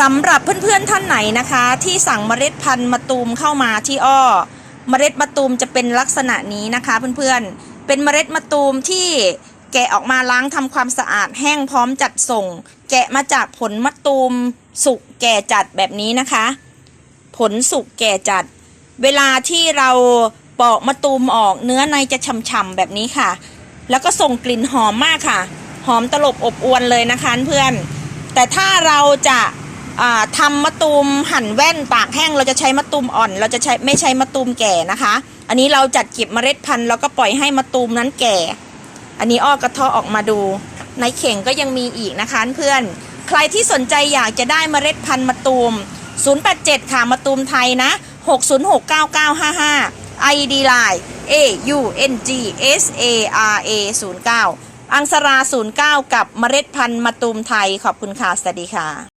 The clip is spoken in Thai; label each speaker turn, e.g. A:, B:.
A: สำหรับเพื่อนๆท่านไหนนะคะ ที่สั่งเมล็ดพันธุ์มะตูมเข้ามาที่อ้อ เมล็ดมะตูมจะเป็นลักษณะนี้นะคะเพื่อนๆ เป็นเมล็ดมะตูมที่แกะออกมาล้างทำความสะอาดแห้งพร้อมจัดส่ง แกะมาจากผลมะตูมสุกแก่จัดแบบนี้นะคะ ผลสุกแก่จัด เวลาที่เราปอกมะตูมออกเนื้อในจะฉ่ำๆแบบนี้ค่ะ แล้วก็ส่งกลิ่นหอมมากค่ะ หอมตลบอบอวนเลยนะคะเพื่อน แต่ถ้าเราจะ ทำมะตูมหั่นแว่นตากแห้งเราจะใช้มะตูมอ่อน เราจะใช้ไม่ใช้มะตูมแก่นะคะ อันนี้เราจัดเก็บเมล็ดพันธุ์แล้วก็ปล่อยให้มะตูมนั้นแก่ อันนี้อ้อกระเทาะออกมาดู ในเข่งก็ยังมีอีกนะคะเพื่อน ใครที่สนใจอยากจะได้เมล็ดพันธุ์มะตูม 087 ค่ะมะตูมไทยนะ 6069955 ID Line A U N G S A R A 09อังสรา09 กับเมล็ดพันธุ์มะตูมไทยขอบคุณค่ะสวัสดีค่ะ